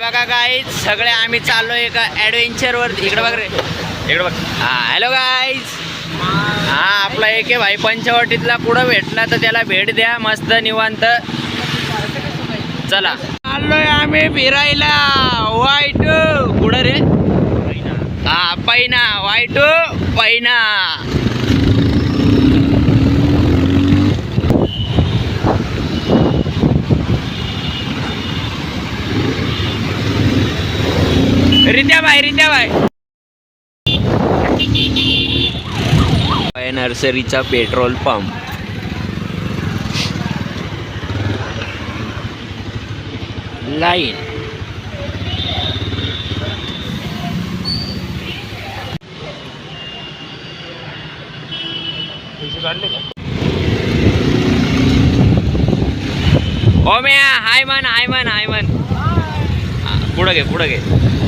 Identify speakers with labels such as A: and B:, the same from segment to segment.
A: बघा गाईज सगळे आम्ही चाललोय एका ऍडव्हेंचर वर. इकडे बघ रे. इकडे बघ. हा हॅलो गाईज हा आपला एक भाई पंचवटीतला कुठं भेटला तर त्याला भेट द्या. मस्त निवांत. चला. चाललोय आम्ही फिरायला. वाईट कुठं रे. हा पैना. वाईट पैना. रित्या बाय रित्या बाय. नर्सरीचा पेट्रोल पंप. लाईन. ओम्या हाय मन हाय मन हाय मन पुढं घे पुढं घे.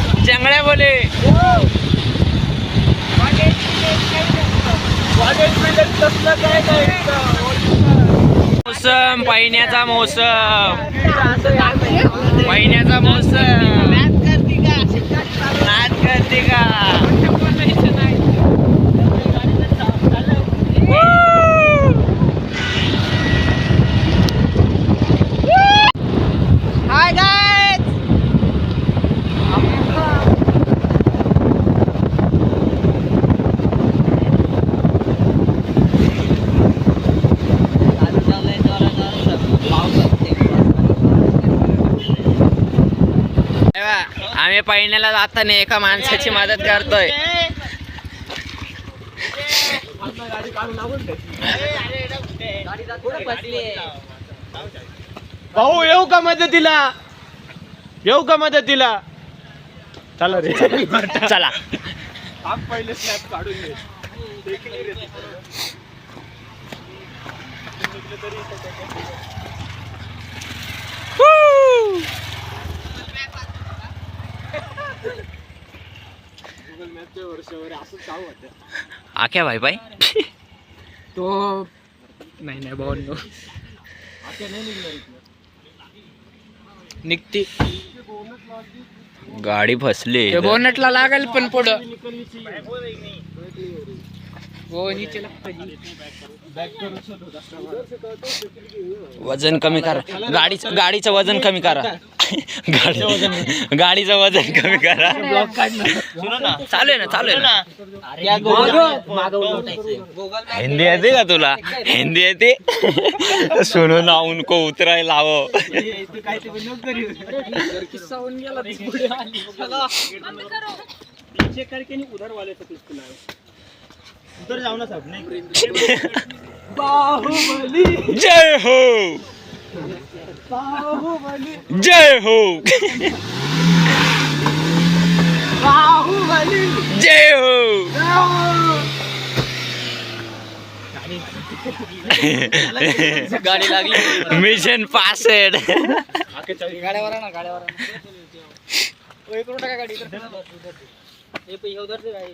A: चंगळे बोले मोसम पहिण्याचा मोसम. पहिण्याचा मोसम. नाच करते का? हाय गाईज तेव्हा आम्ही पहिल्याला जाताना एका माणसाची मदत करतोय.
B: भाऊ येऊ का मदतीला? येऊ का मदतीला? चला रे.
A: चला.
B: पहिले स्नॅप काढून घे गुगल मॅपच्या वर्षावर असं चालू होतं
A: आख्या भाई भाई
B: तो नाही नाही भाऊ.
C: निघते.
A: गाडी फसली.
C: बोनटला लागेल पण पुढं.
B: निकलनीची
C: हो नीचे
A: वजन कमी करा. गाडीचं गाडीचं वजन कमी करा. गाडी गाडीचं वजन कमी करा. चालू आहे ना चालू आहे ना. हिंदी येते का तुला? हिंदी येते? सुनो ना उनको उतराय लावो.
B: करके उधर वाले उधर जाओ ना सब नहीं. बाहुबली.
A: जय हो.
B: बाहुबली.
A: जय हो.
B: बाहुबली.
A: जय हो.
C: गाडी लागली.
A: मिशन पासेड
C: गाड्यावर ना गाड्यावर करून टाका गाडी हे पे उधर से भाई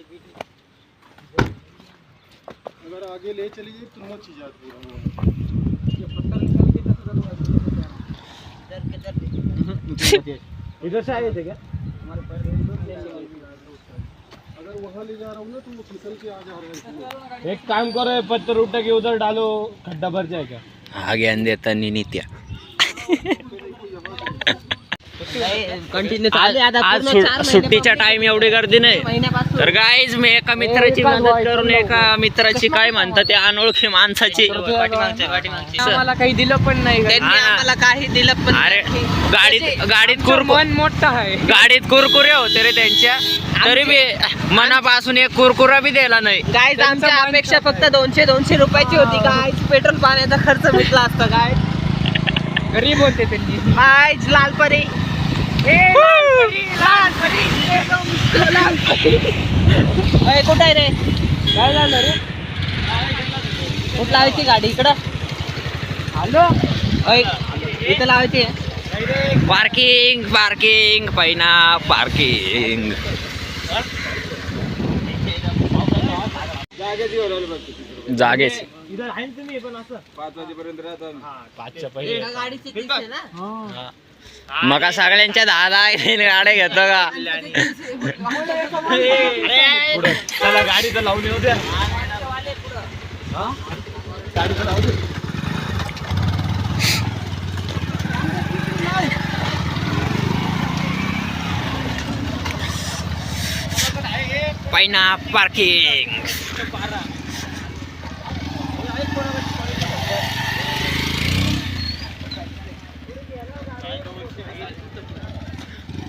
B: अगर आगे ले चलिए तो मत चीज इधर से आए थे क्या? अगर वहाँ ले जा रहा हूँ ना तो वो फिसल के आ जा रहा है। एक काम करो पत्थर उठा के उधर डालो खड्डा भर जाएगा।
A: हा ज्ञान देताना नित्या
C: कंटिन्यू
A: आज आज सु- सुट्टीच्या टाइम एवढी गर्दी नाही. तर गाईज मी एका मित्राची मदत करून एका मित्राची काय म्हणतात ते अनोळखी माणसाची.
C: आम्हाला काही दिलं पण नाही
A: त्यांनी आम्हाला
C: काही दिलं पण
A: अरे गाडीत गाडीत कुरकुर
C: मन मोठं आहे.
A: गाडीत कुरकुरे होते रे त्यांच्या. तरी बी मनापासून एक कुरकुरा बी दिला नाही.
D: गाईज आमच्या अपेक्षा फक्त दोनशे दोनशे रुपयाची होती काय पेट्रोल पाण्याचा खर्च भेटला असता काय
C: गरीब होते त्यांनी.
A: आयच लालपरी.
C: कुठं आहे रे? काय झालं रे? कुठं लावायची गाडी? इकडं. आलो इथं लावायची
A: पार्किंग पार्किंग पैना पार्किंग. जागेच.
B: इथं आहे ना तुम्ही पण असं. पाच वाजेपर्यंत राहतात पाचच्या पहिले
C: गाडीची ना
A: मग का सगळ्यांच्या दहा दहा गाड्या घेतो का?
B: गाडी तर लावली होत्या गाडी तर लावली
A: पैना पार्किंग.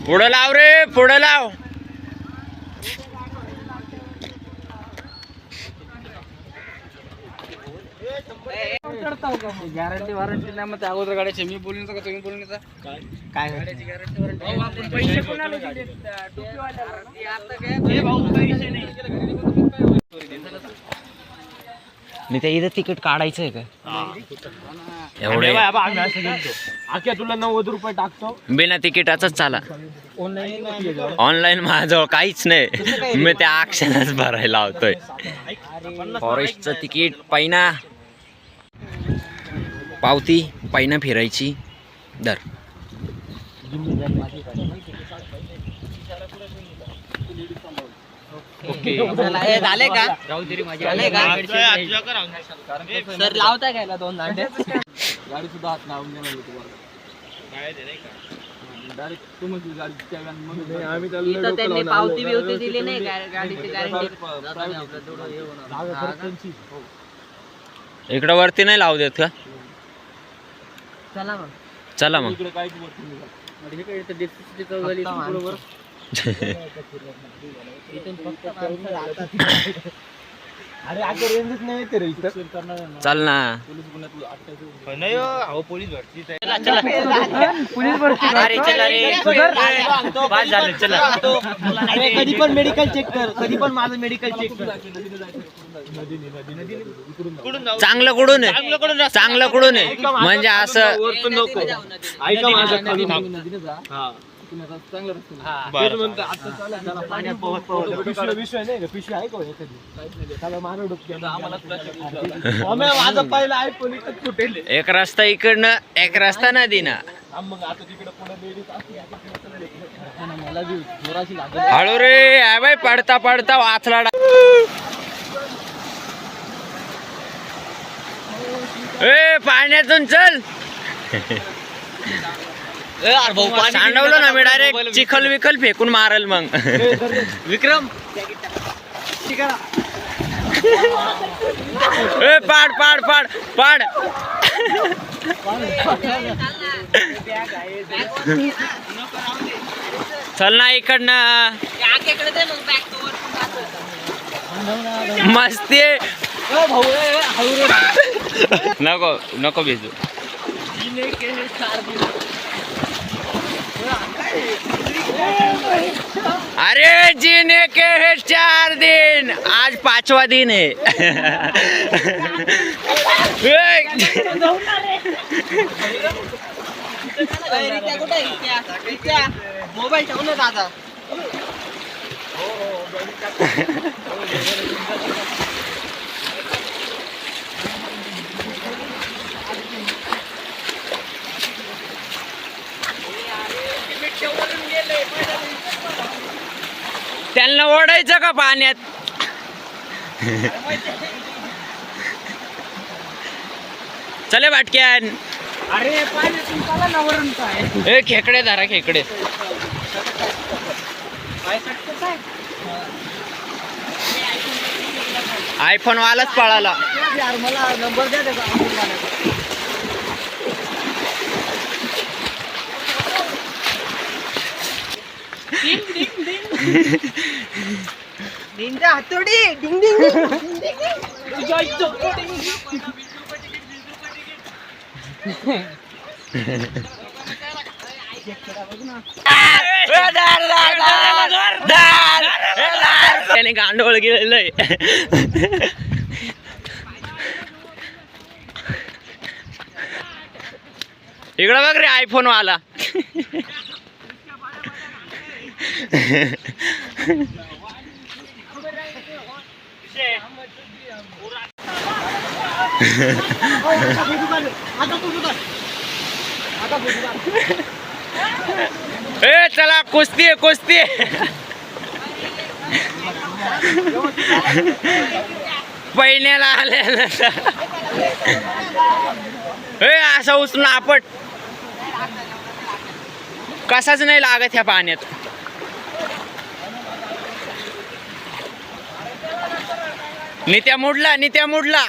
A: पुढं लाव रे पुढं लाव.
C: गॅरंटी वॉरंटी नाही मग त्या अगोदर गाड्याची मी बोलून का तुम्ही बोलून काय गाड्याची गॅरंटी वॉरंटी पैसे कोणाला
A: मी ते इथं तिकीट काढायचं आहे का? एवढे
B: आख्या तुला नव्वद रुपये टाकतो.
A: बिना तिकिटाच चाला.
C: ऑनलाईन
A: ऑनलाईन माझ्याजवळ काहीच नाही. मी त्या आक्षणाच भरायला लावतोय. फॉरेस्टचं तिकीट पैना. पावती पैना फिरायची. दर.
C: झाले. का? झाले का? सर लावताय काय दोन दांडे? गाडी सुद्धा हात लावून देणार डायरेक्ट
B: आम्ही
C: इथं त्यांनी पावती बिवती दिली नाही गा- गाडीची गॅरंटी
A: इकडं वरती नाही लावू देत का?
C: चला मग.
A: चला मग.
B: इकडे काहीच वरती नाही जात.
C: फक्त माणसं.
B: अरे आता रेंजच नाही येते रे इथं.
A: चल ना.
B: नाही हो पोलीस भरती
C: अरे कधी पण मेडिकल चेक कर. कधी पण माझं मेडिकल चेक कर.
A: चांगलं आहे? चांगलं कुठून आहे? म्हणजे असं
B: वरतून नको. ऐका माझं हा. तेच म्हणतो, आता चला, चला, पाण्यात पोहत पोहत. पिशवी बिशवी नाही का? पिशवी आहे का हो एखादी? चला, मारू डुबकी. आम्ही माझं पहिलं आयफोन इथं फुटेल.
A: एक रस्ता इकडनं एक रस्ता नदीनं.
B: मग आता तिकडे पुढे लेडीज असते
C: मला बी जोराशी लागेल
A: हळू रे बाई पडता पडता वाचला डा- ए पाण्यातून चल. सांडवलं ना मी डायरेक्ट चिखल विखल फेकून मारल मग.
C: विक्रम.
A: ए पाड पाड पाड पाड. चल ना इकडनं. मस्ती आहे. नको नको भिजू. अरे जीने के है चार दिन आज पाचवा दिन है
C: मोबाईल दादा
A: त्यांना ओढायचं का पाण्यात? चले भाटक्यान
C: अरे
A: ए खेकडे धरा खेकडे. आयफोन वालाच पळाला.
C: नंबर द्या निंजा हातोडी डिंग डिंग डिंग डिंग डिंग.
A: त्याने गांडोळ गेलेलं आहे इकडं बघ रे आयफोन वाला ए चला कुस्ती आहे कुस्ती पहिण्याला पहिल्याला ए असं उचलून आपट. कसाच नाही लागत ह्या पाण्यात. नित्या मोडला नित्या मोडला.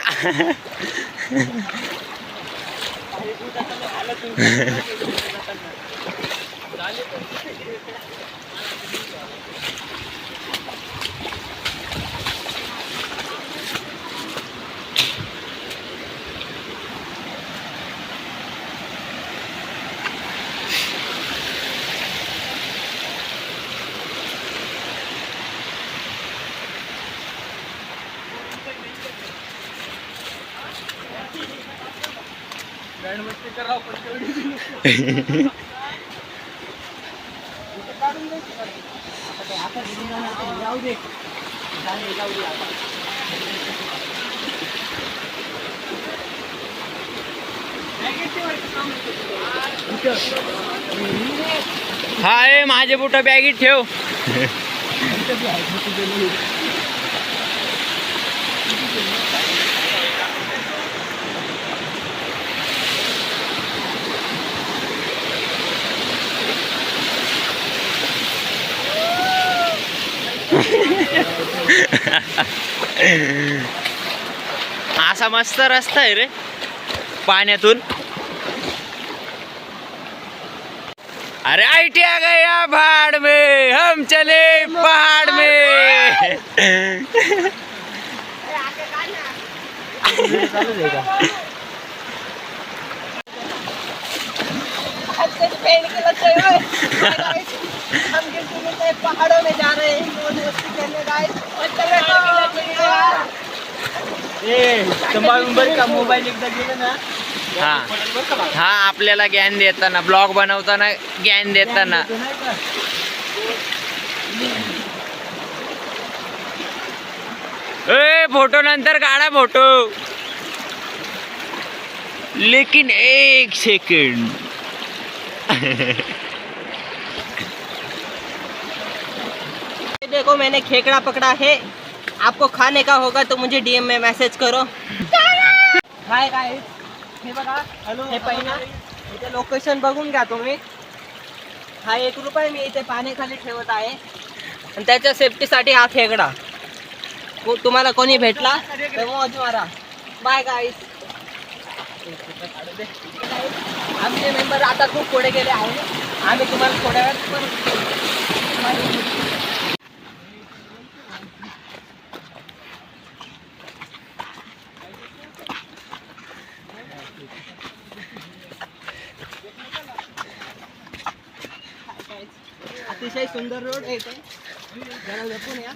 A: हा ए माझे बुट बॅगीत ठेव. असा मस्त रस्ता आहे रे पाण्यातून. अरे आईटी आ गया भाड़ में हम चले पहाड़ में.
C: हम गिर पहाड़ों में जा रहे हैं मौज मस्ती करने गाइस
B: बरं का मोबाईल एकदा गेलं ना
A: हा. हा आपल्याला ज्ञान देताना ब्लॉग बनवताना ज्ञान देताना. ए फोटो नंतर काढा फोटो. लेकिन एक सेकंड.
C: देखो मैंने खेकड़ा पकड़ा है। आपको खाने का होगा तो मुझे डीएम में मैसेज करो। हाय गाईज हे बघा हे पहिला. इथे लोकेशन बघून घ्या तुम्ही. हा एक रुपये मी इथे पाण्याखाली ठेवत आहे. आणि त्याच्या सेफ्टीसाठी हा खेकडा. तुम्हाला कोणी भेटला? तर मौज मारा बाय गाईज आमचे मेंबर आता खूप पुढे गेले आहे आम्ही तुम्हाला थोड्या वेळात अतिशय सुंदर रोड आहे इथे जरा जपून या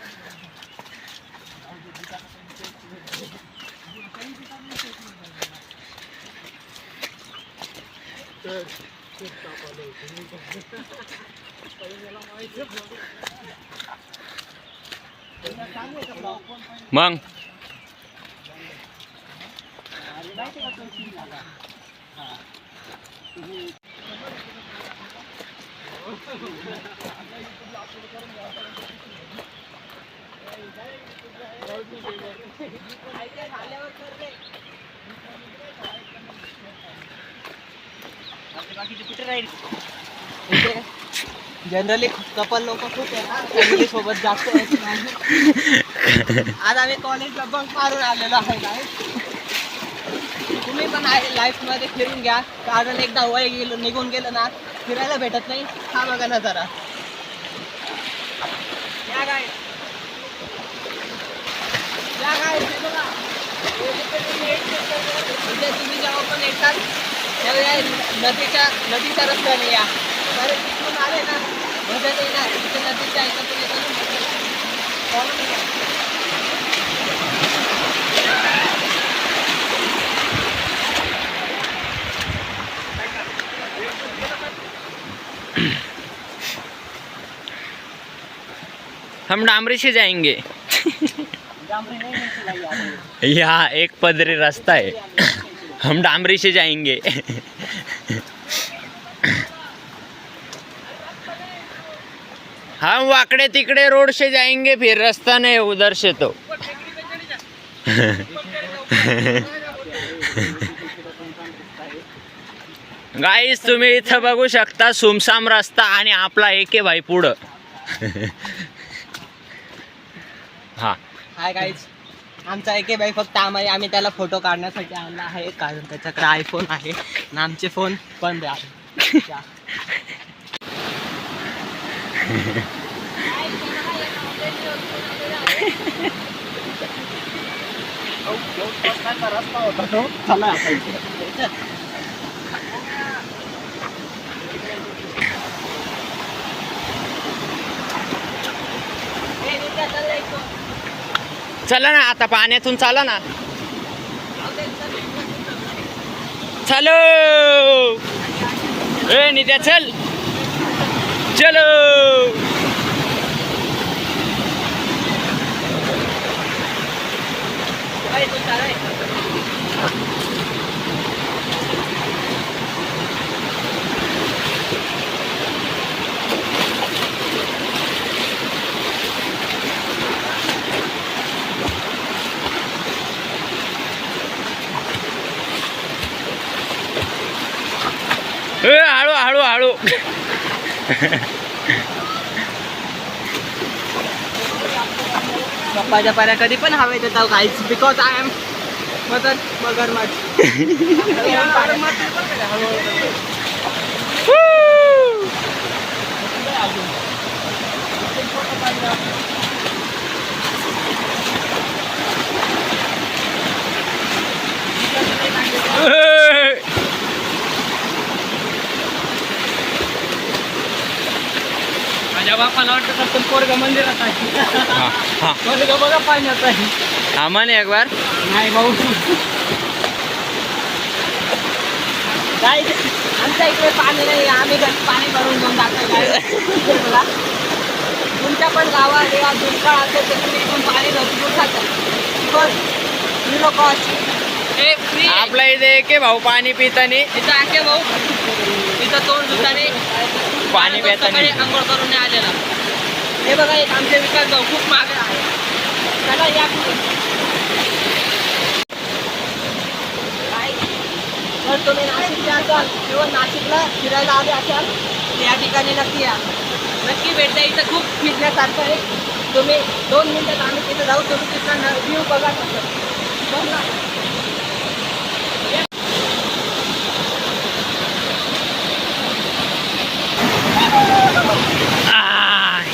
A: मग
C: जनरली कपल लोक खूप आहे सोबत जास्त आज आम्ही कॉलेजला बंक मारून आलेलो आहे तुम्ही पण आहे लाईफमध्ये फिरून घ्या. कारण एकदा वय गेलो निघून गेलं ना फिरायला भेटत नाही. हा बघा ना जरा या guys. या guys, बघा. तुम्ही जेव्हा पण येतात या नदीच्या नदीचा रस्ता नाही या तर तिथून आले ना भजन येणार तिथे नदीच्या ऐकतून
A: हम डामरी से जाएंगे
C: डांबरी नहीं नहीं चलाई यार
A: यहाँ एक पदरी रास्ता है हम डामरी से जाएंगे. हम वाकड़े तिकड़े रोड से जाएंगे फिर रास्ता नहीं उधर से तो. गाईस तुम्ही इथं बघू शकता सुमसाम रस्ता आणि आपला एके भाई पुढं. हा.
C: हाय गाईज आमचा एके बाई फक्त आम्ही आम्ही त्याला फोटो काढण्यासाठी आणला आहे. कारण त्याच्याकडे आयफोन आहे. आणि आमचे फोन बंद आहे.
B: रस्ता होता तो चला आता इथे.
C: ए, नित्या, चल रे इथून.
A: चला ना आता पाण्यातून चला ना चलो ए नित्या चल चलो
C: ए, तू चल रे.
A: ए हळू हळू हळू
C: पप्पाच्या पाऱ्या कधी पण हवेत येतात guys because I am mother मगरमच्छ
A: ए,
B: माझ्या बापाला वाटत असतं पोरग मंदिरात आहे.
A: हा, हा.
B: पोरग बघा पाण्यात आहे.
A: हा म्हणे एक बार
B: नाही भाऊ.
C: गाईज आमच्या इकडे पाणी नाही आम्ही घरी पाणी भरून घेऊन जातो तुमच्या पण गावात किंवा दुष्काळ असेल तर तुम्ही इथून पाणी भरपूर खातात झिरो कॉस्ट फ्री
A: आपल्या इथे एके भाऊ पाणी पितानी.
C: इथं आके भाऊ. इथं तोंड धुताने.
A: पाणी
C: सकाळी आंघोळ करून नाही आलेला. हे बघा एक आमचे विकास भाऊ खूप मागे आहे. चला या? जर तुम्ही नाशिकचे असाल किंवा नाशिकला फिरायला आले असाल या ठिकाणी नक्की या. नक्की भेट द्या. इथं खूप फिरण्यासारखं आहे. तुम्ही दोन मिनिटात आम्ही तिथे जाऊ. तुम्ही तिथला व्ह्यू बघा. कसं बघ ना.
A: आय.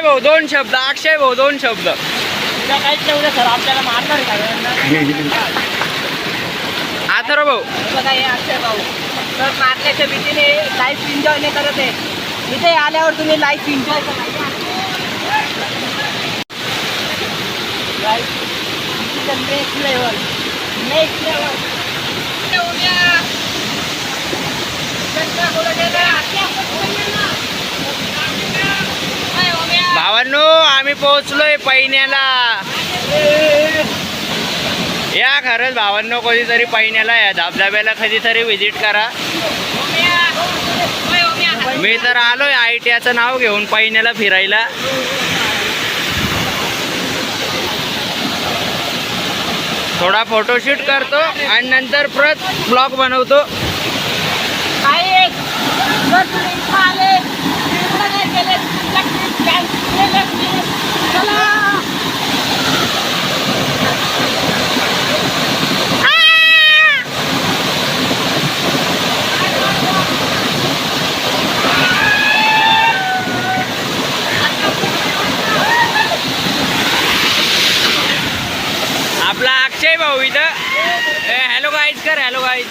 A: अक्षय भाऊ दोन शब्द अक्षय भाऊ दोन शब्द.
B: तुला काहीच ठेवलं सर आपल्याला मारणार का
A: आथर्व भाऊ.
C: बघा हे अक्षय भाऊ. तर मारण्याच्या भीतीने लाईफ एन्जॉय नाही करत आहे. इथे आल्यावर तुम्ही लाईफ एन्जॉय करा. नेक्स्ट लेवल नेक्स्ट लेवल
A: भावांनो आम्ही पोहोचलोय पैण्याला. या खरंच भावांनो कधीतरी पैण्याला या धबधब्याला कधीतरी व्हिजिट करा. मी तर आलोय आय टी आयचं नाव घेऊन पैण्याला फिरायला. थोडा फोटोशूट करतो आणि नंतर परत ब्लॉग बनवतो. आपला अक्षय भाऊ इथं. हॅलो गाईज कर हॅलो गाईज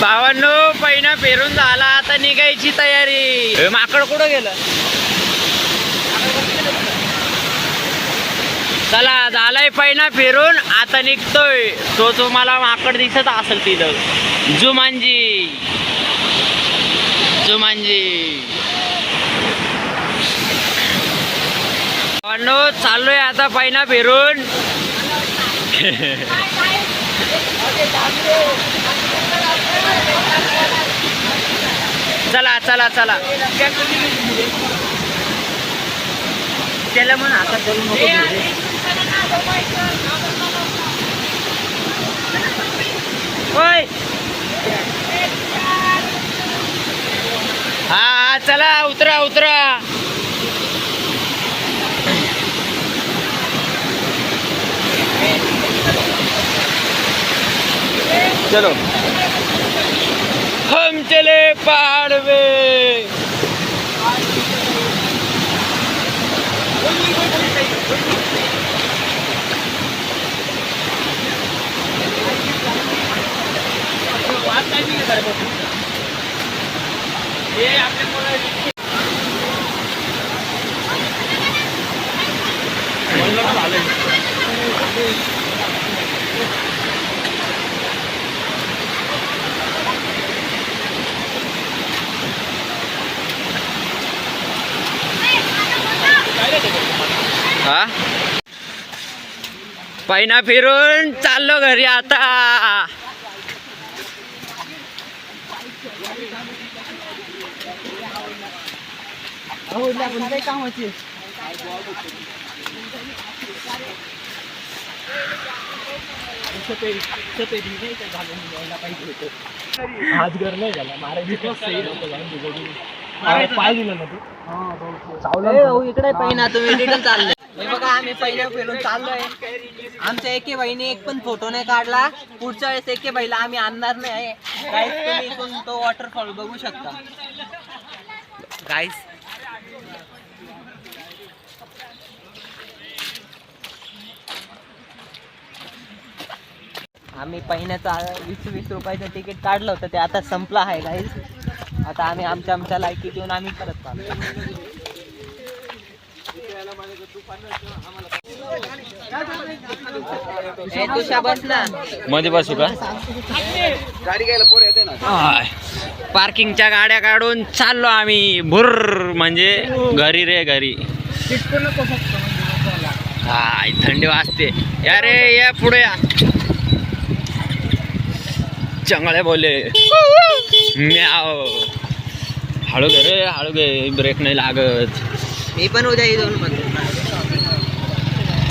A: भावांनो पहिनं पेरून झाला आता निघायची तयारी. माकड कुठं गेलं? चला झालाय पहिना फिरून आता निघतोय. तो तुम्हाला माकड दिसत असेल तिथं. जुमांजी भावांनो, चाललोय आता पहिना फिरून. चला चला चला. त्याला म्हणा आता चलू नको घरी. होय हा चला उतरा उतरा. चलो. हम चले पहाड़ में हा पैना फिरून चाललो घरी आता.
B: हात घर नाही झाला. मारायची पाय दिलं ना तू. चावलं तू.
C: इकडे पहिना तुम्ही रिटर्न चालले. हे बघा आम्ही पहिल्या फिरून चाललोय. आमच्या एके बहिणी एक पण फोटो नाही काढला. पुढच्या वेळेस एके बाईला आम्ही आणणार नाही. गाईस तुम्ही इथून तो वॉटरफॉल बघू शकता. गाईस आम्ही पहिल्याचा वीस वीस रुपयाचं तिकीट काढलं होतं ते आता संपलं आहे गाईस आता आम्ही आमच्या आमच्या लायकी देऊन आम्ही परत चाललो. तुषा बस ना
A: मध्ये बसू का पार्किंगच्या गाड्या काढून चाललो आम्ही. भुर्र म्हणजे घरी रे घरी. हाय थंडी वाजते. या रे या पुढे या. चंगळे बोले. म्याव. हळू घे रे हळू घे. ब्रेक नाही लागत.
C: मी पण उद्या येऊन म्हणतो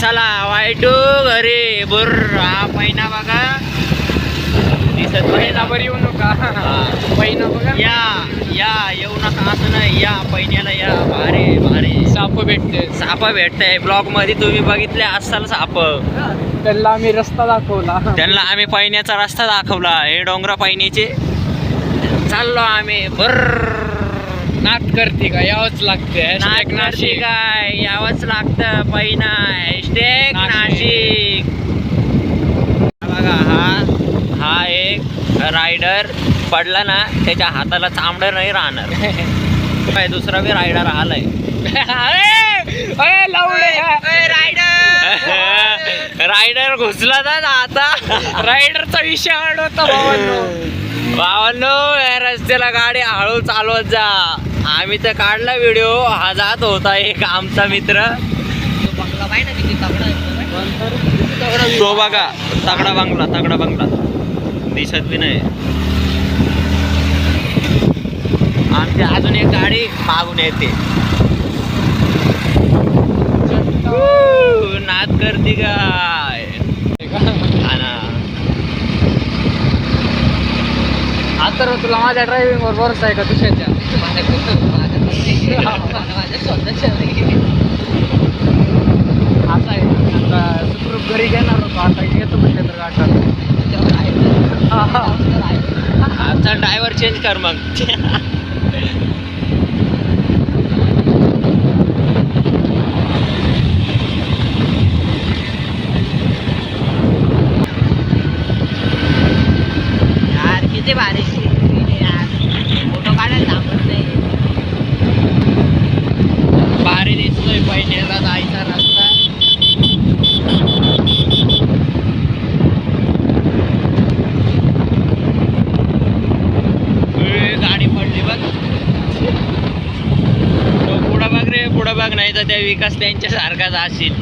A: चला वाईटू घरी. बुर्र हा महिना बघा. दिसत महिना बरी येऊ नका. महिना बघा. या या येऊ नका असं नाही. या पहिल्याला या. भारी भारी.
B: साप भेटते
A: साप भेटतंय. ब्लॉगमध्ये तुम्ही बघितले असाल साप.
B: त्यांना आम्ही रस्ता दाखवला.
A: त्यांना आम्ही पैण्याचा रस्ता दाखवला. हे डोंगरा पैण्याचे चाललो आम्ही. बर्र.
B: नाट करते का? यावंच लागते
A: नाशिक नाशिक. काय? यावंच लागतं पैना हॅशटॅग नाशिक. बघा हा हा एक रायडर पडला ना त्याच्या हाताला चामडं नाही राहणार. काय दुसरा बी रायडर आलाय. रायडर घुसला ना आता.
B: रायडरचा विषय भावांनो.
A: भावांनो या रस्त्याला गाडी हळू चालवत जा. आम्ही तर काढला व्हिडिओ हा जात होता एक आमचा मित्र.
C: तो बंगला
A: बघा तगडा बंगला तगडा बंगला. दिसत बी नाही. आमची अजून एक गाडी मागून येते. नाद करते काय? ना.
B: आता तुला माझ्या ड्रायव्हिंग वर आहे का तुझ्याच्या
C: माझ्या माझ्या माझ्या स्वतःच्या.
B: असं आहे आता सुखरूप घरी घेणार होतो आता येतो म्हणजे तर.
A: आमचा ड्रायव्हर चेंज कर मग तर विकास त्यांच्यासारखाच असेल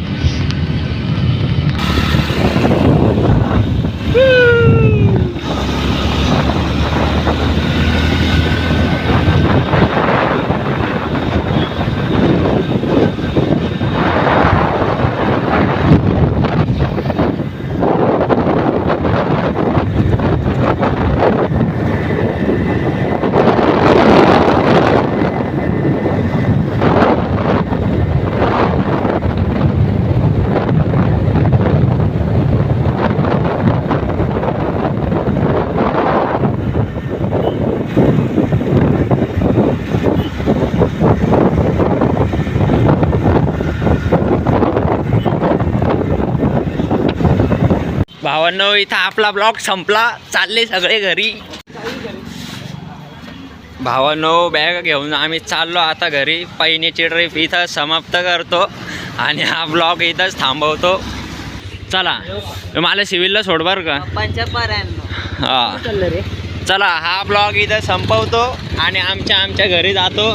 A: भावांनो इथं आपला ब्लॉग संपला. चालले सगळे घरी. भावांनो बॅग घेऊन आम्ही चाललो आता घरी. पहिनीची ट्रिप इथं समाप्त करतो आणि हा ब्लॉग इथंच थांबवतो. चला मला सिव्हिलला सोड बरं का. हा. चला हा ब्लॉग इथं संपवतो आणि आमच्या आमच्या घरी जातो.